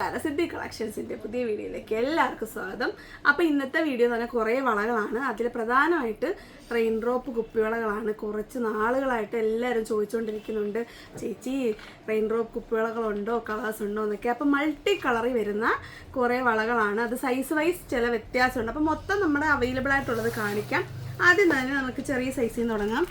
സിദ്ധി കളക്ഷൻസിന്റെ പുതിയ വീഡിയോയിലേക്ക് എല്ലാവർക്കും സ്വാഗതം. അപ്പോൾ ഇന്നത്തെ വീഡിയോ തന്നെ കുറേ വളകളാണ്. അതിൽ പ്രധാനമായിട്ട് റെയിൻ ഡ്രോപ്പ് കുപ്പിവളകളാണ്. കുറച്ച് നാളുകളായിട്ട് എല്ലാവരും ചോദിച്ചുകൊണ്ടിരിക്കുന്നുണ്ട് ചേച്ചി റെയിൻ ഡ്രോപ്പ് കുപ്പിവളകളുണ്ടോ? കളേഴ്സ് ഉണ്ടോ? എന്നൊക്കെ. അപ്പോൾ മൾട്ടി കളറി വരുന്ന കുറേ വളകളാണ്. അത് സൈസ് വൈസ് ചില വ്യത്യാസമുണ്ട്. അപ്പോൾ മൊത്തം നമ്മുടെ അവൈലബിൾ ആയിട്ടുള്ളത് കാണിക്കാം. ആദ്യം തന്നെ നമുക്ക് ചെറിയ സൈസിൽ നിന്ന് തുടങ്ങാം.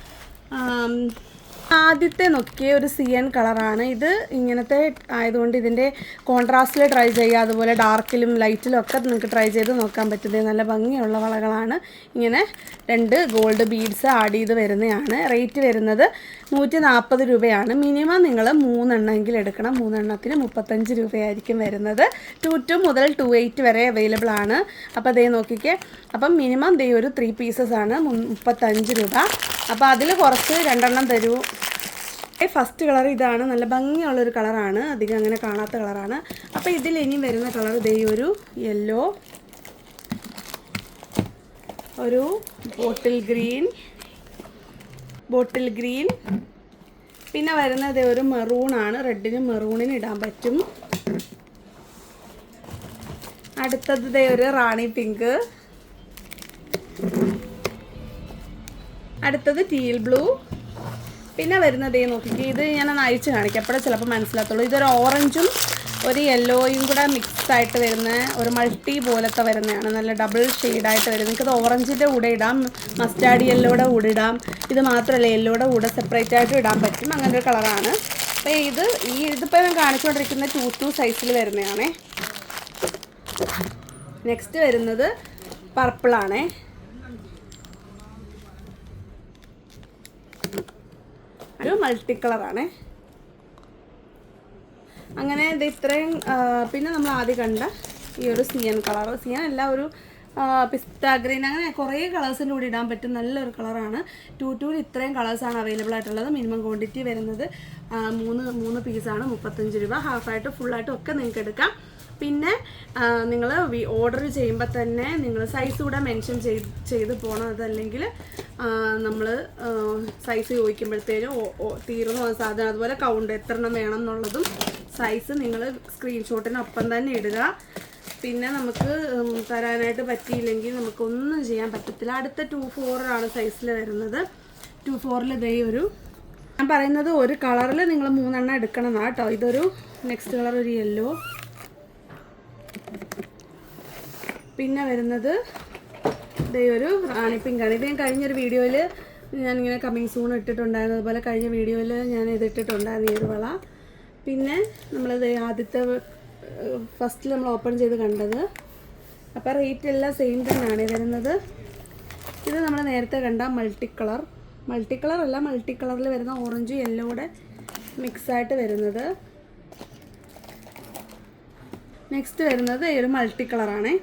ആദ്യത്തെ നോക്കിയ ഒരു സി എൻ കളറാണ്. ഇത് ഇങ്ങനത്തെ ആയതുകൊണ്ട് ഇതിന്റെ കോൺട്രാസ്റ്റിൽ ട്രൈ ചെയ്യുക അതുപോലെ ഡാർക്കിലും ലൈറ്റിലും ഒക്കെ നിങ്ങൾക്ക് ട്രൈ ചെയ്ത് നോക്കാൻ പറ്റുന്നത് നല്ല ഭംഗിയുള്ള വളകളാണ്. ഇങ്ങനെ രണ്ട് ഗോൾഡ് ബീഡ്സ് ആഡ് ചെയ്ത് വരുന്നതാണ്. റേറ്റ് വരുന്നത് നൂറ്റി നാൽപ്പത് രൂപയാണ് മിനിമം നിങ്ങൾ മൂന്നെണ്ണമെങ്കിൽ എടുക്കണം. മൂന്നെണ്ണത്തിന് മുപ്പത്തഞ്ച് രൂപയായിരിക്കും വരുന്നത്. ടു ടു മുതൽ ടു എയ്റ്റ് വരെ അവൈലബിൾ ആണ്. അപ്പോൾ അതേ നോക്കിക്കേ. അപ്പം മിനിമം ദേ ഒരു ത്രീ പീസസ് ആണ്. മുപ്പത്തഞ്ച് രൂപ. അപ്പോൾ അതിൽ കുറച്ച് രണ്ടെണ്ണം തരൂ. ഫസ്റ്റ് കളർ ഇതാണ്. നല്ല ഭംഗിയുള്ളൊരു കളറാണ് അധികം അങ്ങനെ കാണാത്ത കളറാണ് അപ്പോൾ ഇതിൽ ഇനി വരുന്ന കളർ ഇതേ ഒരു യെല്ലോ ഒരു ബോട്ടിൽ ഗ്രീൻ ബോട്ടിൽ ഗ്രീൻ പിന്നെ വരുന്നത് ഒരു മെറൂണാണ് റെഡിന് മെറൂണിന് ഇടാൻ പറ്റും. അടുത്തത് ഇതേ ഒരു റാണി പിങ്ക് അടുത്തത് ടീൽ ബ്ലൂ പിന്നെ വരുന്നത് നോക്കിക്കേ ഇത് ഞാൻ ഒന്ന് അഴിച്ച് കാണിക്കാം. എപ്പോഴും ചിലപ്പോൾ മനസ്സിലാത്തുള്ളൂ ഇതൊരു ഓറഞ്ചും ഒരു യെല്ലോയും കൂടെ മിക്സ് ആയിട്ട് വരുന്ന ഒരു മൾട്ടി പോലത്തെ വരുന്നതാണ്. നല്ല ഡബിൾ ഷെയ്ഡായിട്ട് വരുന്നത്. നിങ്ങൾക്കത് ഓറഞ്ചിന്റെ കൂടെ ഇടാം. മസ്റ്റാർഡ് യെല്ലോയുടെ കൂടെ ഇടാം. ഇത് മാത്രമല്ല യെല്ലോയുടെ കൂടെ സെപ്പറേറ്റ് ആയിട്ട് ഇടാൻ പറ്റും. അങ്ങനെ ഒരു കളറാണ് അപ്പോൾ ഇത് ഈ ഇതിപ്പോൾ ഞാൻ കാണിച്ചുകൊണ്ടിരിക്കുന്ന ടു ടു സൈസിൽ വരുന്നതാണേ. നെക്സ്റ്റ് വരുന്നത് പർപ്പിളാണേ ഒരു മൾട്ടി കളറാണ് അങ്ങനെ ഇത് ഇത്രയും പിന്നെ നമ്മൾ ആദ്യം കണ്ട ഈ ഒരു സിയൻ കളർ സിയൻ അല്ല ഒരു പിസ്ത ഗ്രീൻ. അങ്ങനെ കുറേ കളേഴ്സിന്റെ കൂടി ഇടാൻ പറ്റും നല്ലൊരു കളറാണ്. ടു ടു ഇത്രയും കളേഴ്സാണ് അവൈലബിൾ ആയിട്ടുള്ളത്. മിനിമം ക്വാണ്ടിറ്റി വരുന്നത് മൂന്ന് മൂന്ന് പീസാണ് മുപ്പത്തഞ്ച് രൂപ. ഹാഫായിട്ട് ഫുള്ളായിട്ടും ഒക്കെ നിങ്ങൾക്ക് എടുക്കാം. പിന്നെ നിങ്ങൾ ഓർഡർ ചെയ്യുമ്പോൾ തന്നെ നിങ്ങൾ സൈസ് കൂടെ മെൻഷൻ ചെയ്ത് ചെയ്ത് പോകണം അതല്ലെങ്കിൽ നമ്മൾ സൈസ് ചോദിക്കുമ്പോഴത്തേനും തീർന്നു പോകുന്ന സാധനം. അതുപോലെ കൗണ്ട് എത്ര എണ്ണം വേണം എന്നുള്ളതും സൈസ് നിങ്ങൾ സ്ക്രീൻഷോട്ടിനൊപ്പം തന്നെ ഇടുക. പിന്നെ നമുക്ക് തരാനായിട്ട് പറ്റിയില്ലെങ്കിൽ നമുക്കൊന്നും ചെയ്യാൻ പറ്റത്തില്ല. അടുത്ത ടു ഫോറാണ് സൈസിൽ വരുന്നത്. ടു ഫോറിൽ ഇതേ ഒരു ഞാൻ പറയുന്നത് ഒരു കളറിൽ നിങ്ങൾ മൂന്നെണ്ണം എടുക്കണം കേട്ടോ. ഇതൊരു നെക്സ്റ്റ് കളർ ഒരു യെല്ലോ പിന്നെ വരുന്നത് ഇതേ ഒരു റാണി പിങ്കാണ് ഇത് ഞാൻ കഴിഞ്ഞൊരു വീഡിയോയിൽ ഞാനിങ്ങനെ കമ്മിങ് സൂൺ ഇട്ടിട്ടുണ്ടായിരുന്നു അതുപോലെ കഴിഞ്ഞ വീഡിയോയിൽ ഞാൻ ഇത് ഇട്ടിട്ടുണ്ടായിരുന്നു ഈ ഒരു വള. പിന്നെ നമ്മളിത് ആദ്യത്തെ ഫസ്റ്റിൽ നമ്മൾ ഓപ്പൺ ചെയ്ത് കണ്ടത്. അപ്പോൾ റേറ്റ് എല്ലാം സെയിം തന്നെയാണ്. വരുന്നത് ഇത് നമ്മൾ നേരത്തെ കണ്ട മൾട്ടി കളർ മൾട്ടി കളർ അല്ല മൾട്ടി കളറിൽ വരുന്ന ഓറഞ്ചും യെല്ലോ കൂടെ മിക്സായിട്ട് വരുന്നത്. നെക്സ്റ്റ് വരുന്നത് ഒരു മൾട്ടി കളറാണേ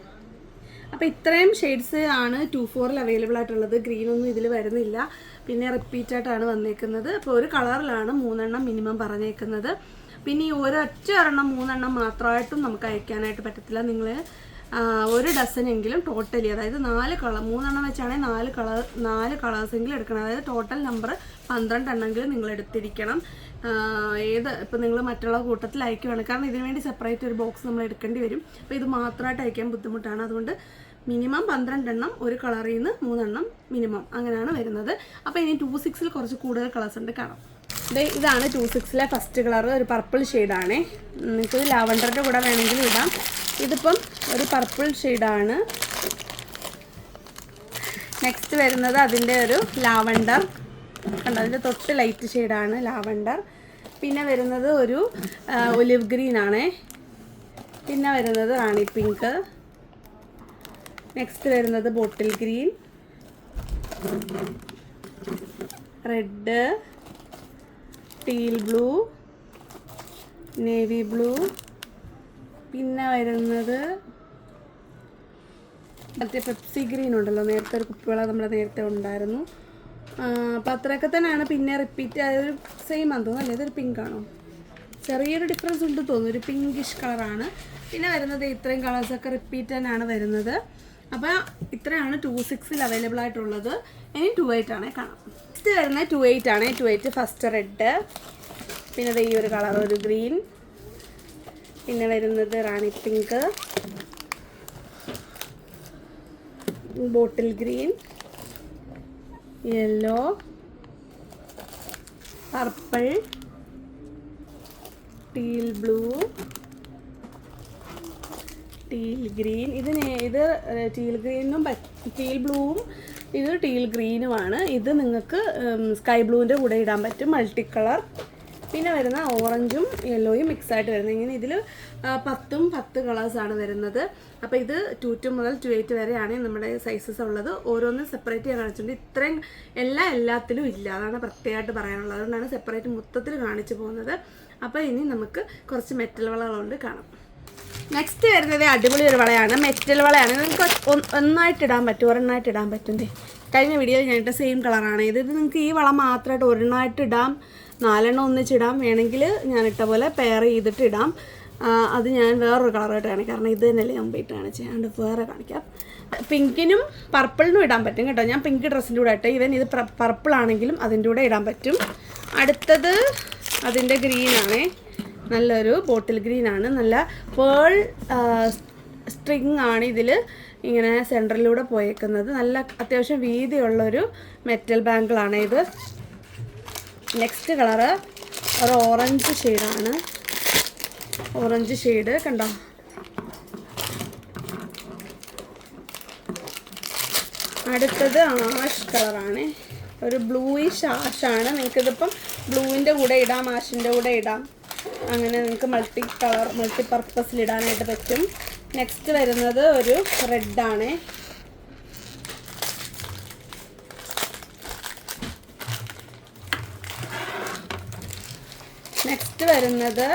അപ്പോൾ ഇത്രയും ഷെയ്ഡ്സ് ആണ് ടു ഫോറിൽ അവൈലബിൾ ആയിട്ടുള്ളത്. ഗ്രീൻ ഒന്നും ഇതിൽ വരുന്നില്ല. പിന്നെ റിപ്പീറ്റ് ആയിട്ടാണ് വന്നേക്കുന്നത്. അപ്പോൾ ഒരു കളറിലാണ് മൂന്നെണ്ണം മിനിമം പറഞ്ഞേക്കുന്നത്. പിന്നെ ഈ ഒരൊറ്റ ഒരെണ്ണം മൂന്നെണ്ണം മാത്രമായിട്ടും നമുക്ക് അയക്കാനായിട്ട് പറ്റത്തില്ല. നിങ്ങൾ ഒരു ഡസനെങ്കിലും ടോട്ടലി അതായത് നാല് കളർ മൂന്നെണ്ണം വെച്ചാണെങ്കിൽ നാല് കളർ നാല് കളേഴ്സെങ്കിലും എടുക്കണം. അതായത് ടോട്ടൽ നമ്പർ പന്ത്രണ്ട് എണ്ണമെങ്കിലും നിങ്ങൾ എടുത്തിരിക്കണം. ഏത് ഇപ്പം നിങ്ങൾ മറ്റുള്ള കൂട്ടത്തിൽ അയക്കുവാണ്. കാരണം ഇതിനു വേണ്ടി സെപ്പറേറ്റ് ഒരു ബോക്സ് നമ്മൾ എടുക്കേണ്ടി വരും. അപ്പോൾ ഇത് മാത്രമായിട്ട് അയക്കാൻ ബുദ്ധിമുട്ടാണ്. അതുകൊണ്ട് മിനിമം പന്ത്രണ്ടെണ്ണം ഒരു കളറിൽ നിന്ന് മൂന്നെണ്ണം മിനിമം അങ്ങനെയാണ് വരുന്നത്. അപ്പോൾ ഇനി ടു സിക്സിൽ കുറച്ച് കൂടുതൽ കളേഴ്സ് ഉണ്ട് കാണാം. ഇതാണ് ടു സിക്സിലെ ഫസ്റ്റ് കളർ ഒരു പർപ്പിൾ ഷെയ്ഡാണേ നിങ്ങൾക്ക് ലാവണ്ടറിന്റെ കൂടെ വേണമെങ്കിലും ഇടാം. ഇതിപ്പം ഒരു പർപ്പിൾ ഷെയ്ഡാണ് നെക്സ്റ്റ് വരുന്നത് അതിന്റെ ഒരു ലാവണ്ടർ. കണ്ടോ അതിന്റെ തൊട്ട് ലൈറ്റ് ഷെയ്ഡാണ് ലാവണ്ടർ. പിന്നെ വരുന്നത് ഒരു ഒലിവ് ഗ്രീൻ ആണേ. പിന്നെ വരുന്നത് റാണി പിങ്ക്. നെക്സ്റ്റ് വരുന്നത് bottle green red teal blue navy blue പിന്നെ വരുന്നത് മറ്റേ പെപ്സി ഗ്രീൻ ഉണ്ടല്ലോ. നേരത്തെ ഒരു കുപ്പിവെള്ളം നമ്മുടെ നേരത്തെ ഉണ്ടായിരുന്നു. അപ്പം അത്രയൊക്കെ തന്നെയാണ്. പിന്നെ റിപ്പീറ്റ് അതൊരു സെയിം ആണെന്ന് തോന്നുന്നു. അല്ലേ? ഇതൊരു പിങ്ക് ആണോ? ചെറിയൊരു ഡിഫറൻസ് ഉണ്ട് തോന്നുന്നു. ഒരു പിങ്കിഷ് കളറാണ് പിന്നെ വരുന്നത് ഇത്രയും കളേഴ്സൊക്കെ റിപ്പീറ്റ് തന്നെയാണ് വരുന്നത്. അപ്പോൾ ഇത്രയാണ് ടു സിക്സിൽ അവൈലബിൾ ആയിട്ടുള്ളത്. ഇനി ടു എയ്റ്റ് ആണ് കാണാം. നെക്സ്റ്റ് വരുന്നത് ടു എയ്റ്റ് ആണ്. ടു എയ്റ്റ് ഫസ്റ്റ് റെഡ് പിന്നെ ഈ ഒരു കളർ ഒരു ഗ്രീൻ പിന്നെ വരുന്നത് rani pink. Bottle green. Yellow. Purple. Teal blue. Teal green. ഇത് ഇത് ടീൽ ഗ്രീനും ടീൽ ബ്ലൂവും ഇത് ടീൽ ഗ്രീനുമാണ്. ഇത് നിങ്ങൾക്ക് സ്കൈ ബ്ലൂവിന്റെ കൂടെ ഇടാൻ പറ്റും. മൾട്ടി കളർ പിന്നെ വരുന്ന ഓറഞ്ചും യെല്ലോയും മിക്സ് ആയിട്ട് വരുന്നത്. ഇങ്ങനെ ഇതിൽ പത്തും പത്ത് ആണ് വരുന്നത്. അപ്പോൾ ഇത് ടു ടു മുതൽ ടു എയ്റ്റ് വരെയാണ് നമ്മുടെ സൈസസ് ഉള്ളത്. ഓരോന്നും സെപ്പറേറ്റ് ചെയ്യാൻ കാണിച്ചിട്ടുണ്ട്. ഇത്രയും എല്ലാ എല്ലാത്തിലും ഇല്ല. അതാണ് പ്രത്യേകമായിട്ട് പറയാനുള്ളത്. അതുകൊണ്ടാണ് സെപ്പറേറ്റ് മൊത്തത്തിൽ കാണിച്ചു പോകുന്നത്. അപ്പോൾ ഇനി നമുക്ക് കുറച്ച് മെറ്റൽ വളകളുണ്ട് കാണാം. നെക്സ്റ്റ് വരുന്നത് അടിപൊളി ഒരു വളയാണ്. മെറ്റൽ വളയാണ്. നിങ്ങൾക്ക് ഒന്നായിട്ട് ഇടാൻ പറ്റും ഒരെണ്ണമായിട്ട് ഇടാൻ പറ്റും കഴിഞ്ഞ വീഡിയോയിൽ ഞാൻ ഇട്ട സെയിം കളറാണ് ഇത് ഇത് നിങ്ങൾക്ക് ഈ വള മാത്രമായിട്ട് ഒരെണ്ണമായിട്ട് ഇടാം. നാലെണ്ണം ഒന്നിച്ചിടാം. വേണമെങ്കിൽ ഞാൻ ഇട്ട പോലെ പെയർ ചെയ്തിട്ട് ഇടാം അത് ഞാൻ വേറൊരു കളറായിട്ട് കാരണം ഇത് തന്നെയല്ലേ ഞാൻ പോയിട്ട് കാണിച്ചത് വേറെ കാണിക്കാം. പിങ്കിനും പർപ്പിളിനും ഇടാൻ പറ്റും കേട്ടോ. ഞാൻ പിങ്ക് ഡ്രസ്സിന്റെ കൂടെ ഇട്ടെ. ഇവൻ ഇത് പർപ്പിൾ ആണെങ്കിലും അതിന്റെ കൂടെ ഇടാൻ പറ്റും. അടുത്തത് അതിന്റെ ഗ്രീനാണേ നല്ലൊരു ബോട്ടിൽ ഗ്രീനാണ് നല്ല പേൾ സ്ട്രിങ് ആണ് ഇതിൽ ഇങ്ങനെ സെന്ററിലൂടെ പോയേക്കുന്നത്. നല്ല അത്യാവശ്യം വീതിയുള്ളൊരു മെറ്റൽ ബാങ്കിളാണ് ഇത്. നെക്സ്റ്റ് കളറ് ഒരു ഓറഞ്ച് ഷെയ്ഡാണ് ഓറഞ്ച് ഷെയ്ഡ് കണ്ടോ? അടുത്തത് ആഷ് കളറാണ്. ഒരു ബ്ലൂയിഷ് ആഷാണ്. നിങ്ങൾക്കിതിപ്പം ബ്ലൂവിന്റെ കൂടെ ഇടാം ആഷിന്റെ കൂടെ ഇടാം. അങ്ങനെ നിങ്ങൾക്ക് മൾട്ടി കളർ മൾട്ടി പർപ്പസിൽ ഇടാനായിട്ട് പറ്റും. നെക്സ്റ്റ് വരുന്നത് ഒരു റെഡാണ് നെക്സ്റ്റ് വരുന്നത്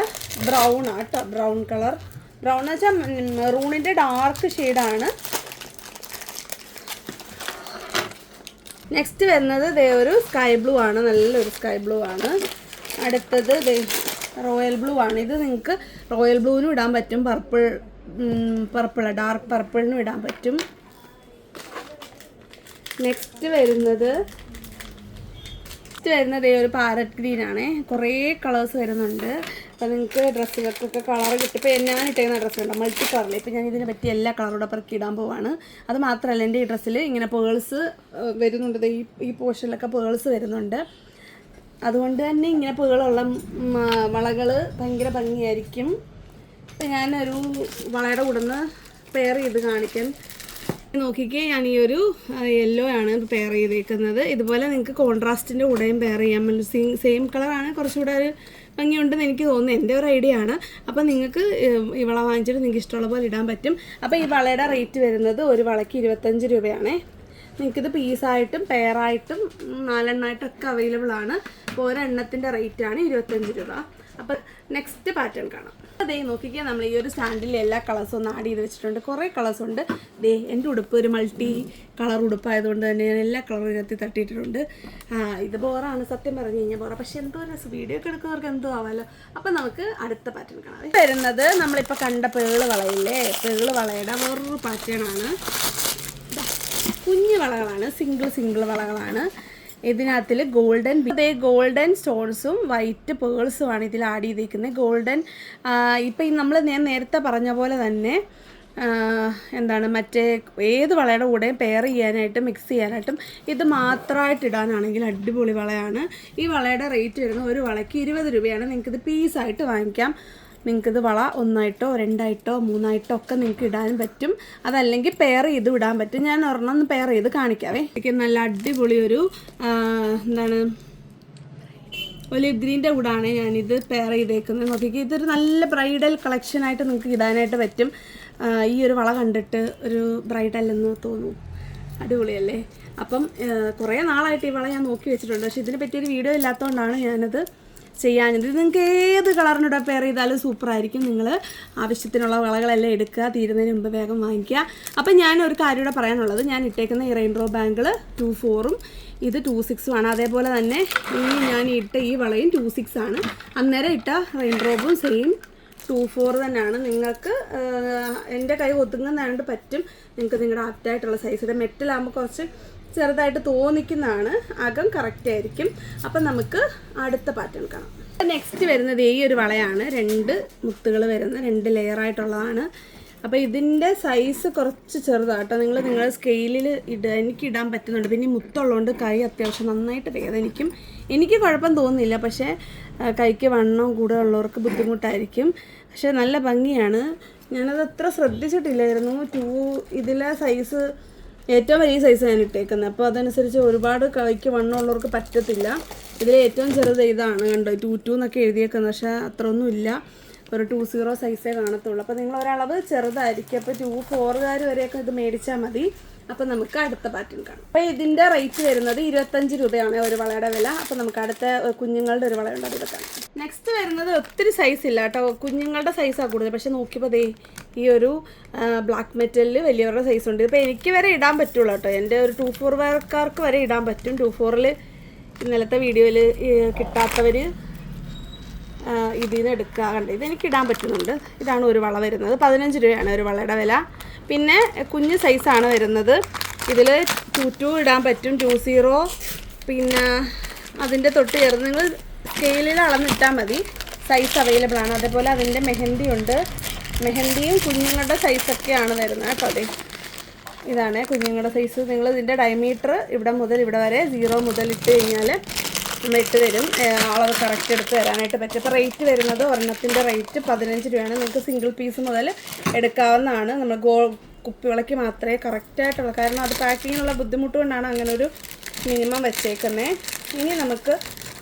ബ്രൗൺ ആണ് കേട്ടോ ബ്രൗൺ കളർ ബ്രൗൺ എന്ന് വെച്ചാൽ മെറൂണിന്റെ ഡാർക്ക് ഷെയ്ഡാണ് നെക്സ്റ്റ് വരുന്നത് ദേ ഒരു സ്കൈ ബ്ലൂ ആണ് നല്ലൊരു സ്കൈ ബ്ലൂ ആണ്. അടുത്തത് ദേ റോയൽ ബ്ലൂ ആണ്. ഇത് നിങ്ങൾക്ക് റോയൽ ബ്ലൂവിനും ഇടാൻ പറ്റും പർപ്പിൾ പർപ്പിൾ ഡാർക്ക് പർപ്പിളിനും ഇടാൻ പറ്റും. നെക്സ്റ്റ് വരുന്നത് നെക്സ്റ്റ് വരുന്നത് ഒരു പാരറ്റ് ഗ്രീൻ ആണ്. കുറേ കളേഴ്സ് വരുന്നുണ്ട്. അപ്പോൾ നിങ്ങൾക്ക് ഡ്രസ്സുകൾക്കൊക്കെ കളർ കിട്ടും. ഇപ്പോൾ ഞാൻ ഇട്ടേക്കുന്ന ഡ്രസ്സ് ഉണ്ട് മൾട്ടി കളറിൽ ഇപ്പോൾ ഞാൻ ഇതിനെ പറ്റി എല്ലാ കളറോടെ പെറുക്കി ഇടാൻ പോവാണ്. അത് മാത്രമല്ല എന്റെ ഈ ഡ്രസ്സിൽ ഇങ്ങനെ പേൾസ് വരുന്നുണ്ട്. ഈ ഈ പോർഷനിലൊക്കെ പേൾസ് വരുന്നുണ്ട്. അതുകൊണ്ട് തന്നെ ഇങ്ങനെ പേളുള്ള വളകൾ ഭയങ്കര ഭംഗിയായിരിക്കും. ഇപ്പം ഞാനൊരു വളയുടെ കൂടെ നിന്ന് പെയർ ചെയ്ത് കാണിക്കാൻ നോക്കിക്കേ ഞാൻ ഈ ഒരു യെല്ലോ ആണ് പെയർ ചെയ്തേക്കുന്നത്. ഇതുപോലെ നിങ്ങൾക്ക് കോൺട്രാസ്റ്റിന്റെ കൂടെയും പെയർ ചെയ്യാൻ പറ്റും സെയിം കളറാണ് കുറച്ചുകൂടെ ഒരു ഭംഗിയുണ്ടെന്ന് എനിക്ക് തോന്നുന്നു. എന്റെ ഒരു ഐഡിയ ആണ്. അപ്പോൾ നിങ്ങൾക്ക് ഈ വള വാങ്ങിച്ചിട്ട് നിങ്ങൾക്ക് ഇഷ്ടമുള്ള പോലെ ഇടാൻ പറ്റും. അപ്പോൾ ഈ വളയുടെ റേറ്റ് വരുന്നത് ഒരു വളയ്ക്ക് ഇരുപത്തഞ്ച് രൂപയാണേ. നിങ്ങൾക്കിത് പീസായിട്ടും പെയറായിട്ടും നാലെണ്ണമായിട്ടും ഒക്കെ അവൈലബിൾ ആണ്. അപ്പോൾ ഒരെണ്ണത്തിന്റെ റേറ്റാണ് ഇരുപത്തഞ്ച് രൂപ. അപ്പോൾ നെക്സ്റ്റ് പാറ്റേൺ കാണാം. അതേ നോക്കിക്കേ നമ്മൾ ഈ ഒരു സ്റ്റാൻഡിൽ എല്ലാ കളേഴ്സും ഒന്ന് ആഡ് ചെയ്ത് വെച്ചിട്ടുണ്ട്. കുറേ കളേഴ്സ് ഉണ്ട്. ദേ എന്റെ ഉടുപ്പ് ഒരു മൾട്ടി കളർ ഉടുപ്പായതുകൊണ്ട് തന്നെ ഞാൻ എല്ലാ കളറും ഇതിനകത്ത് തട്ടിയിട്ടുണ്ട് ഇത് ബോറാണ് സത്യം പറഞ്ഞു കഴിഞ്ഞാൽ ബോറ. പക്ഷെ എന്തോ രസം. വീഡിയോ ഒക്കെ എടുക്കുന്നവർക്ക് എന്തോ ആവാമല്ലോ അപ്പം നമുക്ക് അടുത്ത പാറ്റേൺ കാണാം. വരുന്നത് നമ്മളിപ്പോൾ കണ്ട പേൾ വളയില്ലേ? പേൾ വളയുടെ വേറൊരു പാറ്റേൺ ആണ്. കുഞ്ഞു വളകളാണ്. സിംഗിൾ സിംഗിൾ വളകളാണ്. ഇതിനകത്തിൽ ഗോൾഡൻ അതേ ഗോൾഡൻ സ്റ്റോൺസും വൈറ്റ് പേൾസും ആണ് ഇതിൽ ആഡ് ചെയ്തിരിക്കുന്നത് ഗോൾഡൻ ഇപ്പം നമ്മൾ ഞാൻ നേരത്തെ പറഞ്ഞ പോലെ തന്നെ എന്താണ് മറ്റേ ഏത് വളയുടെ കൂടെ പെയർ ചെയ്യാനായിട്ടും മിക്സ് ചെയ്യാനായിട്ടും ഇത് മാത്രമായിട്ട് ഇടാനാണെങ്കിൽ അടിപൊളി വളയാണ്. ഈ വളയുടെ റേറ്റ് വരുന്നത് ഒരു വളയ്ക്ക് ഇരുപത് രൂപയാണ്. നിങ്ങൾക്കിത് പീസായിട്ട് വാങ്ങിക്കാം. നിങ്ങൾക്കിത് വള ഒന്നായിട്ടോ രണ്ടായിട്ടോ മൂന്നായിട്ടോ ഒക്കെ നിങ്ങൾക്ക് ഇടാൻ പറ്റും. അതല്ലെങ്കിൽ പെയർ ചെയ്ത് ഇടാൻ പറ്റും. ഞാൻ ഒരെണ്ണം ഒന്ന് പെയർ ചെയ്ത് കാണിക്കാവേ. എനിക്ക് നല്ല അടിപൊളി ഒരു എന്താണ് ഒലിവ് ഗ്രീന്റെ കൂടാണ് ഞാനിത് പെയർ ചെയ്തേക്കുന്നത്. നോക്കിക്കേ ഇതൊരു നല്ല ബ്രൈഡൽ കളക്ഷനായിട്ട് നിങ്ങൾക്ക് ഇടാനായിട്ട് പറ്റും. ഈ ഒരു വള കണ്ടിട്ട് ഒരു ബ്രൈഡൽ എന്ന് അടിപൊളിയല്ലേ? അപ്പം കുറേ നാളായിട്ട് ഈ വള ഞാൻ നോക്കി വെച്ചിട്ടുണ്ട്. പക്ഷേ ഇതിനെ പറ്റിയൊരു വീഡിയോ ഇല്ലാത്തതുകൊണ്ടാണ് ഞാനത് ചെയ്യാഞ്ഞത് ഇത് നിങ്ങൾക്ക് ഏത് കളറിനൂടെ പെയർ ചെയ്താലും സൂപ്പറായിരിക്കും നിങ്ങൾ ആവശ്യത്തിനുള്ള വളകളെല്ലാം എടുക്കുക തീരുന്നതിന് മുമ്പ് വേഗം വാങ്ങിക്കുക. അപ്പം ഞാൻ ഒരു കാര്യം കൂടെ പറയാനുള്ളത്. ഞാൻ ഇട്ടേക്കുന്ന ഈ റെയിൻബോ ബാങ്കിൾ ടു ഫോറും ഇത് ടു സിക്സും ആണ്. അതേപോലെ തന്നെ ഈ ഞാൻ ഇട്ട ഈ വളയും ടു സിക്സ് ആണ്. അന്നേരം ഇട്ട റെയിൻഡ്രോബും സെയിം ടു ഫോർ തന്നെയാണ്. നിങ്ങൾക്ക് എന്റെ കൈ ഒതുങ്ങുന്നതാണ്ട് പറ്റും. നിങ്ങൾക്ക് നിങ്ങളുടെ ആപ്റ്റായിട്ടുള്ള സൈസിന്റെ മെറ്റലാകുമ്പോൾ കുറച്ച് ചെറുതായിട്ട് തോന്നിക്കുന്നതാണ്. അകം കറക്റ്റ് ആയിരിക്കും. അപ്പം നമുക്ക് അടുത്ത പാറ്റേൺ കാണാം. നെക്സ്റ്റ് വരുന്നത് ഈ ഒരു വളയാണ്. രണ്ട് മുത്തുകൾ വരുന്ന രണ്ട് ലെയർ ആയിട്ടുള്ളതാണ്. അപ്പോൾ ഇതിന്റെ സൈസ് കുറച്ച് ചെറുതാട്ടോ നിങ്ങൾ നിങ്ങളുടെ സ്കെയിലിൽ ഇടുക എനിക്ക് ഇടാൻ പറ്റുന്നുണ്ട്. പിന്നെ മുത്തുള്ളതുകൊണ്ട് കൈ അത്യാവശ്യം നന്നായിട്ട് വേദനിക്കും. എനിക്ക് കുഴപ്പം തോന്നുന്നില്ല. പക്ഷേ കൈക്ക് വണ്ണം കൂടെ ഉള്ളവർക്ക് ബുദ്ധിമുട്ടായിരിക്കും. പക്ഷേ നല്ല ഭംഗിയാണ്. ഞാനത് അത്ര ശ്രദ്ധിച്ചിട്ടില്ലായിരുന്നു. ടൂ ഇതിലെ സൈസ് ഏറ്റവും വലിയ സൈസ് ഞാൻ ഇട്ടേക്കുന്നത്. അപ്പോൾ അതനുസരിച്ച് ഒരുപാട് കൈക്ക് വണ്ണമുള്ളവർക്ക് പറ്റത്തില്ല. ഇതിൽ ഏറ്റവും ചെറുത് ഇതാണ് കണ്ടോ? ടു ടു എന്നൊക്കെ എഴുതിയേക്കുന്നത്. പക്ഷേ അത്ര ഒന്നും ഇല്ല ഒരു ടു സീറോ സൈസേ കാണത്തുള്ളൂ. അപ്പോൾ നിങ്ങൾ ഒരളവ് ചെറുതായിരിക്കും അപ്പോൾ ടു ഫോറുകാർ വരെയൊക്കെ ഇത് മേടിച്ചാൽ മതി. അപ്പോൾ നമുക്ക് അടുത്ത പാറ്റേൺ കാണാം. അപ്പോൾ ഇതിന്റെ റേറ്റ് വരുന്നത് ഇരുപത്തഞ്ച് രൂപയാണ് ഒരു വളയുടെ വില. അപ്പോൾ നമുക്ക് അടുത്ത കുഞ്ഞുങ്ങളുടെ ഒരു വളയുണ്ട്. അത് നെക്സ്റ്റ് വരുന്നത് ഒത്തിരി സൈസ് ഇല്ല കേട്ടോ. കുഞ്ഞുങ്ങളുടെ സൈസാണ് കൂടുതൽ. പക്ഷെ നോക്കിയപ്പോൾ ദേ ഈ ഒരു ബ്ലാക്ക് മെറ്റലിൽ വലിയവരുടെ സൈസ് ഉണ്ട്. ഇപ്പോൾ എനിക്ക് വരെ ഇടാൻ പറ്റുള്ളൂ കേട്ടോ. എന്റെ ഒരു ടു ഫോർ വേർക്കാർക്ക് വരെ ഇടാൻ പറ്റും. ടു ഫോറിൽ ഇന്നലത്തെ വീഡിയോയിൽ കിട്ടാത്തവർ ഇതിൽ നിന്ന് എടുക്കുക കണ്ട് ഇതെനിക്ക് ഇടാൻ പറ്റുന്നുണ്ട്. ഇതാണ് ഒരു വള വരുന്നത്. പതിനഞ്ച് രൂപയാണ് ഒരു വളയുടെ വില. പിന്നെ കുഞ്ഞ് സൈസാണ് വരുന്നത്. ഇതിൽ ടു ടു ഇടാൻ പറ്റും. Two zero. പിന്നെ അതിന്റെ തൊട്ട് ചേർന്ന് നിങ്ങൾ സ്കെയിലിൽ അളന്നിട്ടാൽ മതി. സൈസ് അവൈലബിൾ ആണ്. അതേപോലെ അതിന്റെ മെഹന്തി ഉണ്ട്. മെഹന്തിയും കുഞ്ഞുങ്ങളുടെ സൈസൊക്കെയാണ് വരുന്നത് കേട്ടോ അതെ. ഇതാണ് കുഞ്ഞുങ്ങളുടെ സൈസ്. നിങ്ങൾ ഇതിന്റെ ഡയമീറ്റർ ഇവിടെ മുതൽ ഇവിടെ വരെ സീറോ മുതൽ ഇട്ട് കഴിഞ്ഞാൽ ഇട്ട് തരും അളവ് കറക്റ്റ് എടുത്ത് തരാനായിട്ട് പറ്റും. ഇപ്പോൾ റേറ്റ് വരുന്നത് ഒരെണ്ണത്തിന്റെ റേറ്റ് പതിനഞ്ച് രൂപയാണ്. നിങ്ങൾക്ക് സിംഗിൾ പീസ് മുതൽ എടുക്കാവുന്നതാണ്. നമ്മൾ ഗോ കുപ്പിവിളക്ക് മാത്രമേ കറക്റ്റായിട്ടുള്ളൂ കാരണം അത് പാക്കിങ്ങിനുള്ള ബുദ്ധിമുട്ട് കൊണ്ടാണ് അങ്ങനെ ഒരു മിനിമം വെച്ചേക്കുന്നത് ഇനി നമുക്ക്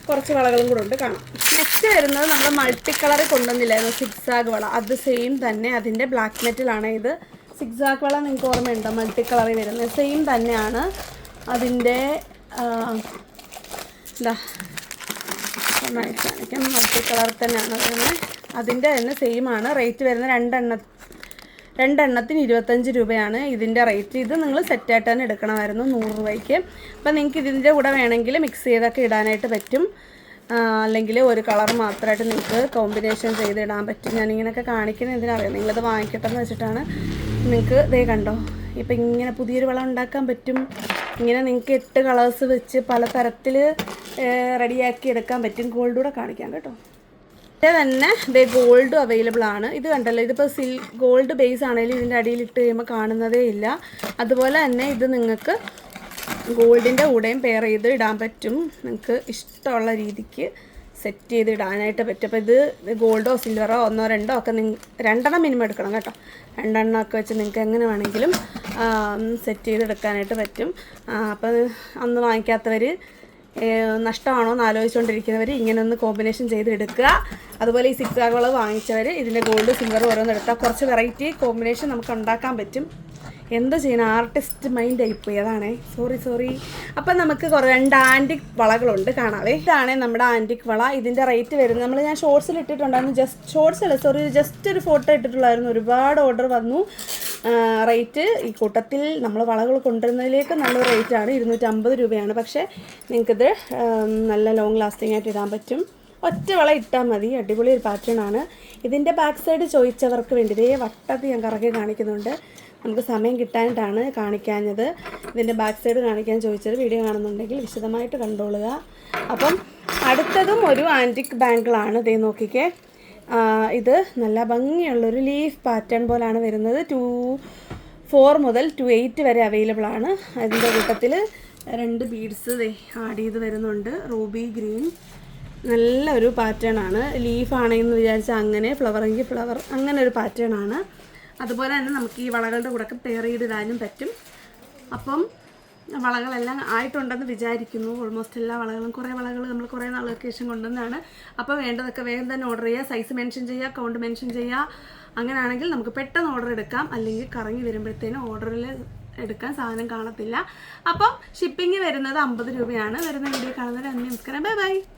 കുറച്ച് വളകളും കൂടെ ഉണ്ട് കാണാം. നെക്സ്റ്റ് വരുന്നത് നമ്മൾ മൾട്ടി കളർ കൊണ്ടുവന്നില്ലായിരുന്നു. സിക്സാഗ് വള. അത് സെയിം തന്നെ. അതിന്റെ ബ്ലാക്ക് മെറ്റലാണ് ഇത്. സിക്സാഗ് വള നിങ്ങൾക്ക് ഓർമ്മയുണ്ടോ? മൾട്ടി കളറിൽ വരുന്നത് സെയിം തന്നെയാണ് അതിന്റെ ഇതാ നന്നായിട്ട് കാണിക്കാം മൾട്ടി കളർ തന്നെയാണ് വരുന്നത്. അതിന്റെ തന്നെ സെയിം ആണ്. റേറ്റ് വരുന്ന രണ്ടെണ്ണ രണ്ടെണ്ണത്തിന് ഇരുപത്തഞ്ച് രൂപയാണ് ഇതിന്റെ റേറ്റ് ഇത് നിങ്ങൾ സെറ്റായിട്ട് തന്നെ എടുക്കണമായിരുന്നു നൂറ് രൂപയ്ക്ക്. അപ്പം നിങ്ങൾക്ക് ഇതിന്റെ കൂടെ വേണമെങ്കിൽ മിക്സ് ചെയ്തൊക്കെ ഇടാനായിട്ട് പറ്റും. അല്ലെങ്കിൽ ഒരു കളർ മാത്രമായിട്ട് നിങ്ങൾക്ക് കോമ്പിനേഷൻ ചെയ്ത് ഇടാൻ പറ്റും. ഞാനിങ്ങനെയൊക്കെ കാണിക്കുന്ന എന്തിനറിയാം നിങ്ങളിത് വാങ്ങിക്കട്ടെ എന്ന് വെച്ചിട്ടാണ് നിങ്ങൾക്ക് ഇതേ കണ്ടോ. ഇപ്പം ഇങ്ങനെ പുതിയൊരു വളം ഉണ്ടാക്കാൻ പറ്റും. ഇങ്ങനെ നിങ്ങൾക്ക് എട്ട് കളേഴ്സ് വെച്ച് പല തരത്തിൽ റെഡിയാക്കി എടുക്കാൻ പറ്റും. ഗോൾഡ് കൂടെ കാണിക്കാം കേട്ടോ. ഇത് തന്നെ ദേ ഗോൾഡും അവൈലബിൾ ആണ്. ഇത് കണ്ടല്ലോ ഇതിപ്പോൾ സിൽ ഗോൾഡ് ബേസ് ആണെങ്കിലും ഇതിന്റെ അടിയിൽ ഇട്ട് കഴിയുമ്പോൾ കാണുന്നതേ ഇല്ല. അതുപോലെ തന്നെ ഇത് നിങ്ങൾക്ക് ഗോൾഡിന്റെ കൂടെയും പെയർ ചെയ്ത് ഇടാൻ പറ്റും. നിങ്ങൾക്ക് ഇഷ്ടമുള്ള രീതിക്ക് സെറ്റ് ചെയ്ത് ഇടാനായിട്ട് പറ്റും. അപ്പോൾ ഇത് ഗോൾഡോ സിൽവറോ ഒന്നോ രണ്ടോ ഒക്കെ നിങ്ങൾ രണ്ടെണ്ണം മിനിമം എടുക്കണം കേട്ടോ. രണ്ടെണ്ണം ഒക്കെ വെച്ച് നിങ്ങൾക്ക് എങ്ങനെ വേണമെങ്കിലും സെറ്റ് ചെയ്ത് എടുക്കാനായിട്ട് പറ്റും. അപ്പോൾ അന്ന് വാങ്ങിക്കാത്തവർ നഷ്ടമാണോ എന്ന് ആലോചിച്ചുകൊണ്ടിരിക്കുന്നവർ ഇങ്ങനെ ഒന്ന് കോമ്പിനേഷൻ ചെയ്തെടുക്കുക. അതുപോലെ ഈ സിക്സ് ആഗുകൾ വാങ്ങിച്ചവർ ഇതിന്റെ ഗോൾഡ് സിൽവർ ഓരോന്ന് എടുത്താൽ കുറച്ച് വെറൈറ്റി കോമ്പിനേഷൻ നമുക്ക് ഉണ്ടാക്കാൻ പറ്റും. എന്താ ചെയ്യണം ആർട്ടിസ്റ്റ് മൈൻഡ് ആയിപ്പോയി അതാണേ. സോറി സോറി അപ്പം നമുക്ക് കുറേ രണ്ട് ആന്റിക് വളകളുണ്ട് കാണാവേ. ഇതാണ് നമ്മുടെ ആന്റിക് വള. ഇതിന്റെ റേറ്റ് വരുന്നത് നമ്മൾ ഞാൻ ഷോർട്സിൽ ഇട്ടിട്ടുണ്ടായിരുന്നു. ജസ്റ്റ് ഷോർട്സ് അല്ല സോറി ജസ്റ്റ് ഒരു ഫോട്ടോ ഇട്ടിട്ടുള്ളായിരുന്നു. ഒരുപാട് ഓർഡർ വന്നു. റേറ്റ് ഈ കൂട്ടത്തിൽ നമ്മൾ വളകൾ കൊണ്ടുവരുന്നതിലേക്ക് നല്ല റേറ്റാണ് ഇരുന്നൂറ്റമ്പത് രൂപയാണ്. പക്ഷേ നിങ്ങൾക്കിത് നല്ല ലോങ് ലാസ്റ്റിംഗ് ആയിട്ട് ഇടാൻ പറ്റും. ഒറ്റ വള ഇട്ടാൽ മതി. അടിപൊളി ഒരു പാറ്റേൺ ആണ്. ഇതിന്റെ ബാക്ക് സൈഡ് ചോദിച്ചവർക്ക് വേണ്ടി ഇതേ വട്ടത്ത് ഞാൻ കറക്കി കാണിക്കുന്നുണ്ട്. നമുക്ക് സമയം കിട്ടാനായിട്ടാണ് കാണിക്കാഞ്ഞത്. ഇതിന്റെ ബാക്ക് സൈഡ് കാണിക്കാൻ ചോദിച്ചത് വീഡിയോ കാണുന്നുണ്ടെങ്കിൽ വിശദമായിട്ട് കണ്ടോളുക. അപ്പം അടുത്തതും ഒരു ആന്റിക് ബാങ്കിളാണ് ഇതേ നോക്കിക്കേ. ഇത് നല്ല ഭംഗിയുള്ളൊരു ലീഫ് പാറ്റേൺ പോലാണ് വരുന്നത്. ടു ഫോർ മുതൽ ടു എയ്റ്റ് വരെ അവൈലബിൾ ആണ്. അതിന്റെ കൂട്ടത്തിൽ രണ്ട് ബീഡ്സ് ആഡ് ചെയ്ത് വരുന്നുണ്ട്. റൂബി ഗ്രീൻ നല്ലൊരു പാറ്റേൺ ആണ്. ലീഫ് ആണെന്ന് വിചാരിച്ചാൽ അങ്ങനെ ഫ്ലവറെങ്കിൽ ഫ്ലവർ അങ്ങനെ ഒരു പാറ്റേൺ ആണ്. അതുപോലെ തന്നെ നമുക്ക് ഈ വളകളുടെ കൂടെ പെയർ ചെയ്തിടാനും പറ്റും. അപ്പം വളകളെല്ലാം ആയിട്ടുണ്ടെന്ന് വിചാരിക്കുന്നു. ഓൾമോസ്റ്റ് എല്ലാ വളകളും കുറേ വളകൾ നമ്മൾ കുറേ നാൾ ലൊക്കേഷൻ കൊണ്ടുവന്നതാണ് അപ്പോൾ വേണ്ടതൊക്കെ വേഗം തന്നെ ഓർഡർ ചെയ്യുക. സൈസ് മെൻഷൻ ചെയ്യുക കൗണ്ട് മെൻഷൻ ചെയ്യുക. അങ്ങനെയാണെങ്കിൽ നമുക്ക് പെട്ടെന്ന് ഓർഡർ എടുക്കാം. അല്ലെങ്കിൽ കറങ്ങി വരുമ്പോഴത്തേനും ഓർഡറിൽ എടുക്കാൻ സാധനം കാണത്തില്ല. അപ്പം ഷിപ്പിംഗ് വരുന്നത് അമ്പത് രൂപയാണ്. വരുന്ന വീഡിയോ കാണുന്നവരെ നന്ദി നമസ്കാരം ബൈ ബൈ